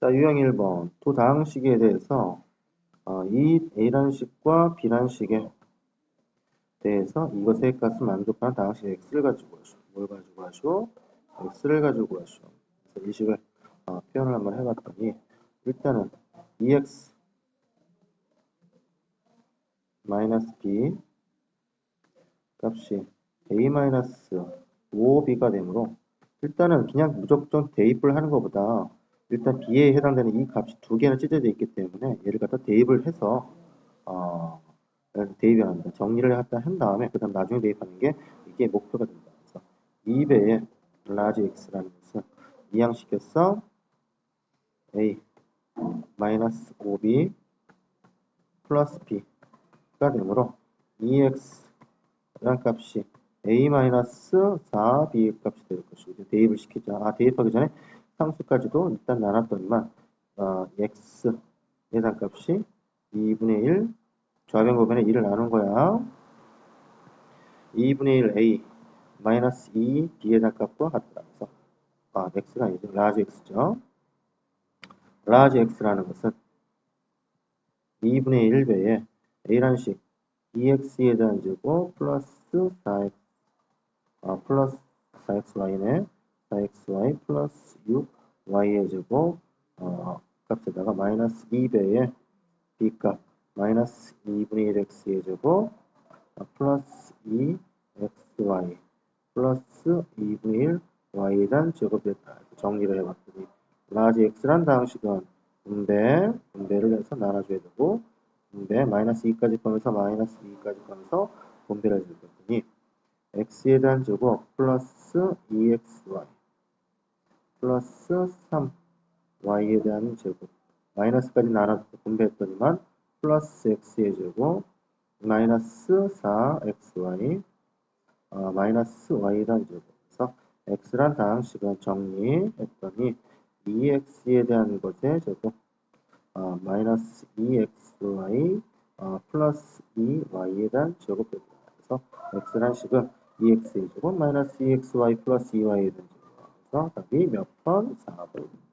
자, 유형 1번. 두 다항식에 대해서 어, 이 A라는 식과 B라는 식에 대해서 이것의 값을 만족하는 다항식 X를 가지고 하시오. 뭘 가지고 하시오? X를 가지고 하시오. 그래서 이 식을 어, 표현을 한번 해봤더니 일단은 EX 마이너스 B 값이 A 마이너스 5B가 되므로 일단은 그냥 무조건 대입을 하는 것보다 일단 B에 해당되는 이 값이 두 개나 찢어져 있기 때문에 얘를 갖다 대입을 해서 어, 대입을 합니다. 정리를 갖다 한 다음에 그 다음 나중에 대입하는 게 이게 목표가 됩니다. 그래서 2배의 라지 x라는 것은 이항시켜서 a 마이너스 5b 플러스 b가 되므로 2x라는 값이 a 마이너스 4b 값이 될 것이고 대입을 시키죠. 아 대입하기 전에 상수까지도 일단 나눴더니만 어, x 예상값이 2분의 1 좌변 고변에 2를 나눈 거야. 2분의 1 a 마이너스 2 b 예상값과 같다. 그래서 아, x가 아니죠. 라지 x죠. 라지 x라는 것은 2분의 1배에 a라는 식 2x에 대한 제곱 플러스 4x 아, 플러스 4xy네 4xy 플러스 6y의 제곱 어, 값에다가 마이너스 2배의 b값 마이너스 2분의 1x의 제곱 어, 플러스 2xy 플러스 2분의 1y에 대한 제곱됐다. 정리를 해봤더니 라지 x란 다항식은 분배, 분배를 해서 나눠줘야 되고 분배 마이너스 2까지 꺼면서 마이너스 2까지 꺼면서 분배를 해줬더니 x에 대한 제곱 플러스 2xy 플러스 3y에 대한 제곱. 마이너스까지 나눠서 분배했더니만 플러스 x의 제곱 마이너스 4xy 어, 마이너스 y에 제곱. 그래서 x란 다항식은 정리했더니 2x에 대한 것의 제곱 어, 마이너스 2xy 어, 플러스 2y에 대한 제곱됩니다. 그래서 x란 식은 2x의 제곱 마이너스 2xy 플러스 2y에 대한 제곱 몇 번? 4번